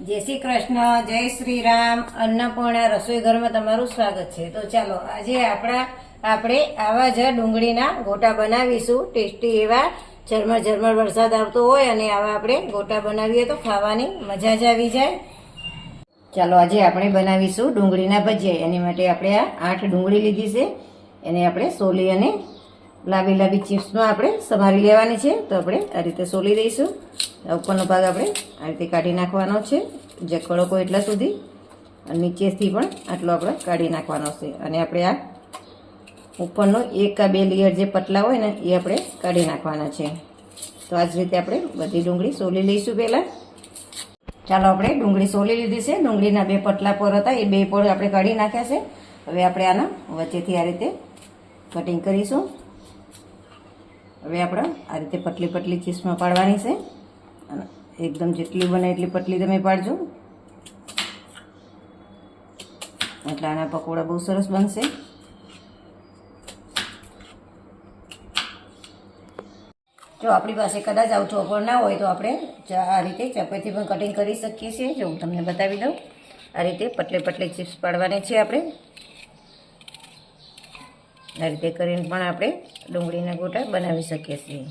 જય શ્રી કૃષ્ણ, જય શ્રી રામ. અન્નપૂર્ણા રસોઈ ઘરમાં તમારું સ્વાગત છે. તો ચાલો, આજે આપણા, આપણે આવા જ ડુંગળીના ગોટા બનાવીશું. ટેસ્ટી એવા ઝરમર ઝરમર વરસાદ આવતો હોય અને આવા આપણે ગોટા બનાવીએ તો ખાવાની મજા જ આવી જાય. ચાલો, આજે આપણે બનાવીશું ડુંગળીના ભજીયા. એની માટે આપણે આ આઠ ડુંગળી લીધી છે. એને આપણે સોલી અને લાંબી લાંબી ચિપ્સમાં આપણે સમારી લેવાની છે. તો આપણે આ રીતે સોલી દઈશું. ઉપરનો ભાગ આપણે આ રીતે કાઢી નાખવાનો છે. જે કડકો એટલા સુધી. અને નીચેથી પણ આટલો આપણે કાઢી નાખવાનો છે. અને આપણે આ ઉપરનો એક કા બે લેયર જે પતલા હોય ને, એ આપણે કાઢી નાખવાના છે. તો આ જ રીતે આપણે બધી ડુંગળી સોલી લઈશું પહેલાં. ચાલો આપણે ડુંગળી સોલી લીધી છે. ડુંગળીના બે પટલા પર હતા. એ બે પર આપણે કાઢી નાખ્યા છે. હવે આપણે આના વચ્ચેથી આ રીતે કટિંગ કરીશું. હવે આપણે આ રીતે પતલી પતલી ચીસમાં પાડવાની છે. અને એકદમ જેટલી બને એટલી પતલી તમે પાડજો. એટલે આના પકોડા બહુ સરસ બનશે. જો આપણી પાસે કદાચ આવું ચોપર ના હોય તો આપણે આ રીતે ચપેથી પણ કટિંગ કરી શકીએ છીએ. જો હું તમને બતાવી દઉં. આ રીતે પટલે પટલે ચિપ્સ પાડવાની છે આપણે. આ રીતે કરીને પણ આપણે ડુંગળીના ગોટા બનાવી શકીએ છીએ.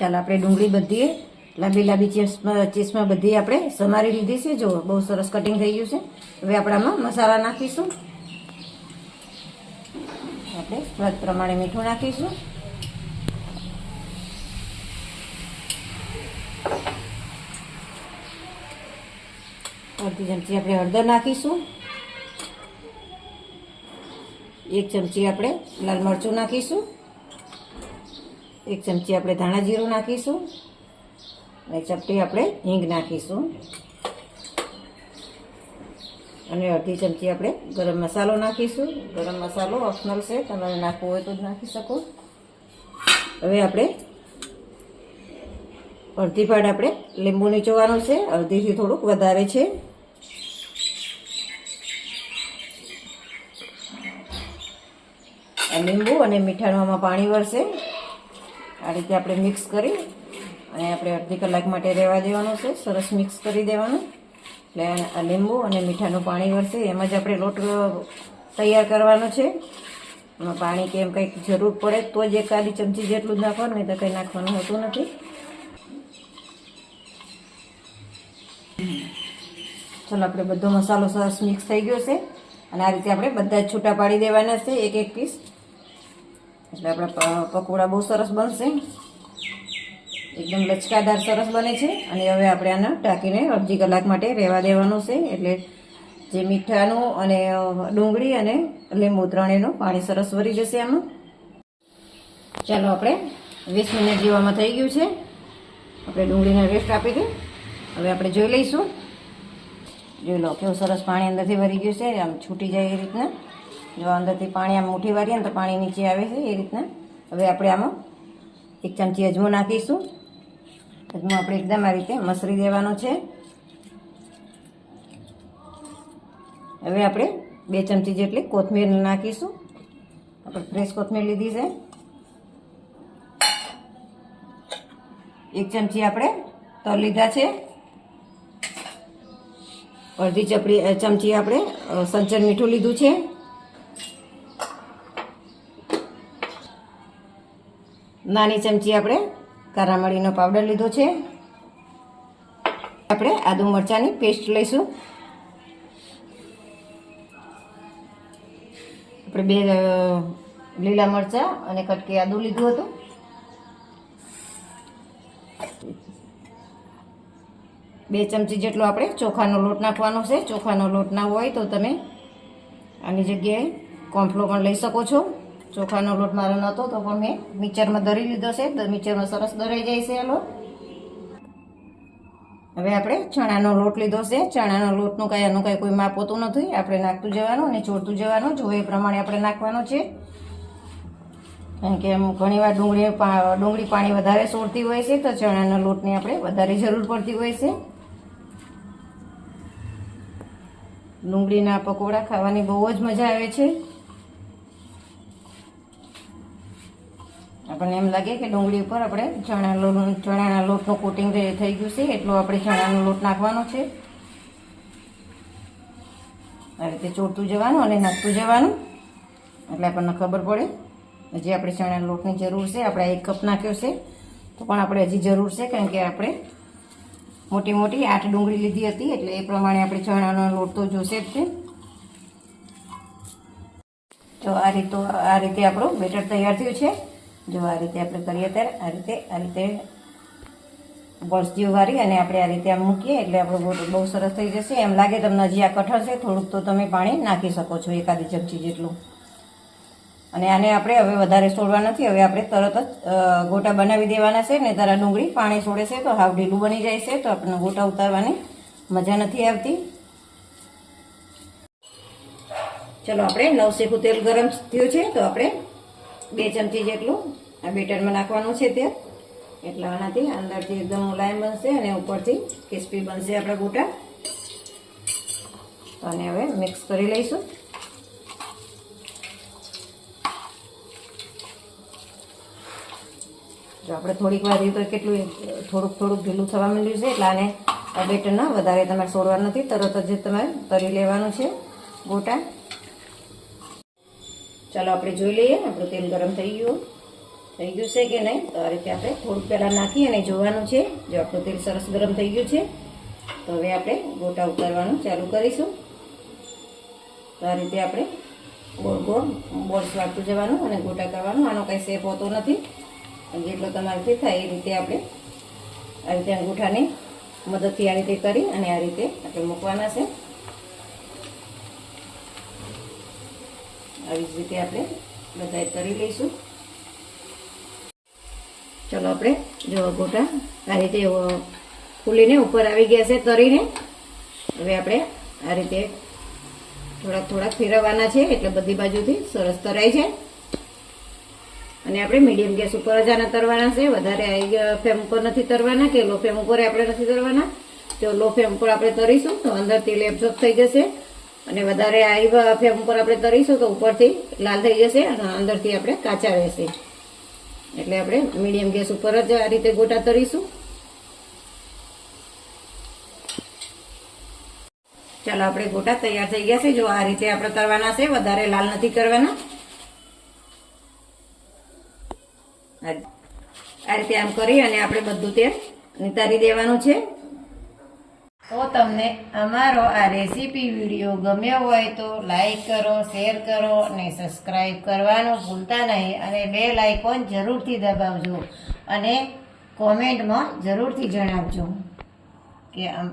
ચાલો આપણે ડુંગળી બધી લાંબી લાંબી ચિપ્સમાં ચિપ્સમાં બધી આપણે સમારી લીધી છે. જો બહુ સરસ કટિંગ થઈ ગયું છે. હવે આપણામાં મસાલા નાખીશું. આપણે સ્વાદ પ્રમાણે મીઠું નાખીશું. અડધી ચમચી આપણે હળદર નાખીશું. એક ચમચી આપણે લાલ મરચું નાખીશું. એક ચમચી આપણે ધાણા જીરું નાખીશું. અને ચપટી આપણે હિંગ નાખીશું. અને અડધી ચમચી આપણે ગરમ મસાલો નાખીશું. ગરમ મસાલો ઓપ્શનલ છે. તમારે નાખવો હોય તો જ નાખી શકો. હવે આપણે અડધી પાડ આપણે લીંબુ નીચોવાનું છે. અડધીથી થોડુંક વધારે છે. લીંબુ અને મીઠાનું પાણી વળશે આ રીતે આપણે મિક્સ કરી અને આપણે અડધી કલાક માટે રહેવા દેવાનું છે. સરસ મિક્સ કરી દેવાનું. એટલે આ લીંબુ અને મીઠાનું પાણી વળશે એમ જ આપણે લોટ તૈયાર કરવાનો છે. એમાં પાણી કે એમ કંઈક જરૂર પડે તો જ એક આદી ચમચી જેટલું જ નાખવાનું, નહીં તો કંઈ નાખવાનું હોતું નથી. ચાલો, આપણે બધો મસાલો સરસ મિક્સ થઈ ગયો છે. અને આ રીતે આપણે બધા જ છૂટા પાડી દેવાના છે એક એક પીસ એટલે આપણા પકોડા બહુ સરસ બનશે. એકદમ લચકાદાર સરસ બને છે. અને હવે આપણે આને ટાંકીને અડધી કલાક માટે રહેવા દેવાનું છે. એટલે જે મીઠાનું અને ડુંગળી અને લીંબુ ત્રણેયનું પાણી સરસ વરી જશે આમાં. ચાલો આપણે વીસ મિનિટ જેવામાં થઈ ગયું છે. આપણે ડુંગળીને રેસ્ટ આપી દઈએ. હવે આપણે જોઈ લઈશું. જોઈ લો, કેવું સરસ પાણી અંદરથી ભરી ગયું છે. આમ છૂટી જાય એ રીતના. જો અંદરથી પાણી આમ મુઠ્ઠી વારીએ ને તો પાણી નીચે આવે છે એ રીતના. હવે આપણે આમાં એક ચમચી અજમો નાખીશું. અજમો આપણે એકદમ આ રીતે મસરી દેવાનો છે. હવે આપણે બે ચમચી જેટલી કોથમીર નાખીશું. આપણે ફ્રેશ કોથમીર લીધી છે. એક ચમચી આપણે તલ લીધા છે. અડધી ચપડી ચમચી આપણે સંચર મીઠું લીધું છે. નાની ચમચી આપણે કારા પાવડર લીધો છે. આપણે આદુ મરચાંની પેસ્ટ લઈશું. આપણે બે લીલા મરચાં અને કટકી આદુ લીધું હતું. બે ચમચી જેટલો આપણે ચોખાનો લોટ નાખવાનો છે. ચોખાનો લોટ ના હોય તો તમે આની જગ્યાએ કોમ્ફ્લો પણ લઈ શકો છો. ચોખાનો લોટ મારો નહોતો તો પણ મેં મિક્સરમાં દરી લીધો છે મિક્સરમાં સરસ દરાઈ જાય છે આલો હવે આપણે ચણાનો લોટ લીધો છે. ચણાનો લોટનું કાંઈ એનું કાંઈ કોઈ માપ હોતું નથી. આપણે નાખતું જવાનું અને છોડતું જવાનું જો. એ પ્રમાણે આપણે નાખવાનો છે. કારણ કે એમ ઘણીવાર ડુંગળી ડુંગળી પાણી વધારે છોડતી હોય છે, તો ચણાના લોટની આપણે વધારે જરૂર પડતી હોય છે. ડુંગળીના પકોડા ખાવાની બહુ જ મજા આવે છે. આપણને એમ લાગે કે ડુંગળી ઉપર આપણે ચણા લોટ, ચણાના લોટનું કોટિંગ થઈ ગયું છે, એટલો આપણે ચણાનો લોટ નાખવાનો છે. આ રીતે ચોટતું જવાનું અને નાખતું જવાનું. એટલે આપણને ખબર પડે હજી આપણે ચણાના લોટની જરૂર છે. આપણે એક કપ નાખ્યો છે. તો પણ આપણે હજી જરૂર છે કારણ કે આપણે મોટી મોટી આઠ ડુંગળી લીધી હતી. એટલે એ પ્રમાણે આપણે ચણાનો લોટ તો જોશે જ છે. તો આ રીતો, આ રીતે આપણું બેટર તૈયાર થયું છે. જો આ રીતે આપણે કરીએ ત્યારે આ રીતે આ રીતે બોલ્સ જેવું વારી અને આપણે આ રીતે આમ મૂકીએ એટલે આપણો ગોળ બહુ સરસ થઈ જશે. એમ લાગે તમને હજી આ કઠણ છે, થોડુંક તો તમે પાણી નાખી શકો છો એકાદી ચમચી જેટલું. અને આને આપણે હવે વધારે છોડવા નથી, હવે આપણે તરત જ ગોટા બનાવી દેવાના છે ને તારા ડુંગળી પાણી છોડે છે તો હાવ ઢીલું બની જાય છે તો આપણને ગોટા ઉતારવાની મજા નથી આવતી. ચલો આપણે નવશેકું તેલ ગરમ થયું છે તો આપણે બે ચમચી જેટલું આ બેટરમાં નાખવાનું છે તે એટલે આનાથી અંદરથી એકદમ મુલાયમ બનશે અને ઉપરથી ક્રિસ્પી બનશે આપણા ગોટા. આને હવે મિક્સ કરી લઈશું. જો આપણે થોડીક વાર તો કેટલું થોડુંક થોડુંક ઢીલું થવા માંડ્યું છે, એટલે આને બેટરના વધારે તમારે છોડવાનું નથી, તરત જ તમારે તરી લેવાનું છે ગોટા. ચાલો આપણે જોઈ લઈએ, આપણું તેલ ગરમ થઈ ગયું. થઈ ગયું છે કે નહીં? તો આ રીતે આપણે થોડુંક પહેલાં નાખી અને જોવાનું છે જો આપણું તેલ સરસ ગરમ થઈ ગયું છે. તો હવે આપણે ગોટા ઉતારવાનું ચાલુ કરીશું. તો આ રીતે આપણે ગોળ ગોળ બોલ્સ વાળતું જવાનું અને ગોટા કરવાનું. આનો કંઈ શેપ હોતો નથી. જેટલો તમારાથી થાય એ રીતે આપણે આ રીતે અંગૂઠાની મદદથી આ રીતે કરી અને આ રીતે આપણે મૂકવાના છે. આવી જ રીતે આપણે બધા કરી લઈશું. ચલો આપણે જો ગોટા આ રીતે ફૂલીને ઉપર આવી ગયા છે તરીને. હવે આપણે આ રીતે થોડાક થોડાક ફેરવવાના છે, એટલે બધી બાજુથી સરસ તરાઈ જાય. અને આપણે મીડિયમ ગેસ ઉપર જ આના તરવાના છે. વધારે ફેમ ઉપર નથી તરવાના કે લો ફેમ ઉપર આપણે નથી તરવાના. તો લો ફેમ ઉપર આપણે તરીશું તો અંદર તેલ એબ્ઝોર્બ થઈ જશે. અને વધારે હાઈ ફેમ ઉપર આપણે તરીશું તો ઉપરથી લાલ થઈ જશે અને અંદરથી આપણે કાચા રહેશે. એટલે આપણે મીડિયમ ગેસ ઉપર જ આ રીતે ગોટા તરીશું. ચાલો, આપણે ગોટા તૈયાર થઈ ગયા છે. જો આ રીતે આપણે તરવાના છે, વધારે લાલ નથી કરવાના. આ રીતે આમ કરી અને આપણે બધું તે નિતારી દેવાનું છે. તો તમને અમારો આ રેસીપી વીડિયો ગમ્યો હોય તો લાઈક કરો, શેર કરો અને સબસ્ક્રાઈબ કરવાનું ભૂલતા નહીં અને બે લાઇકોન જરૂરથી દબાવજો અને કોમેન્ટમાં જરૂરથી જણાવજો કે આમ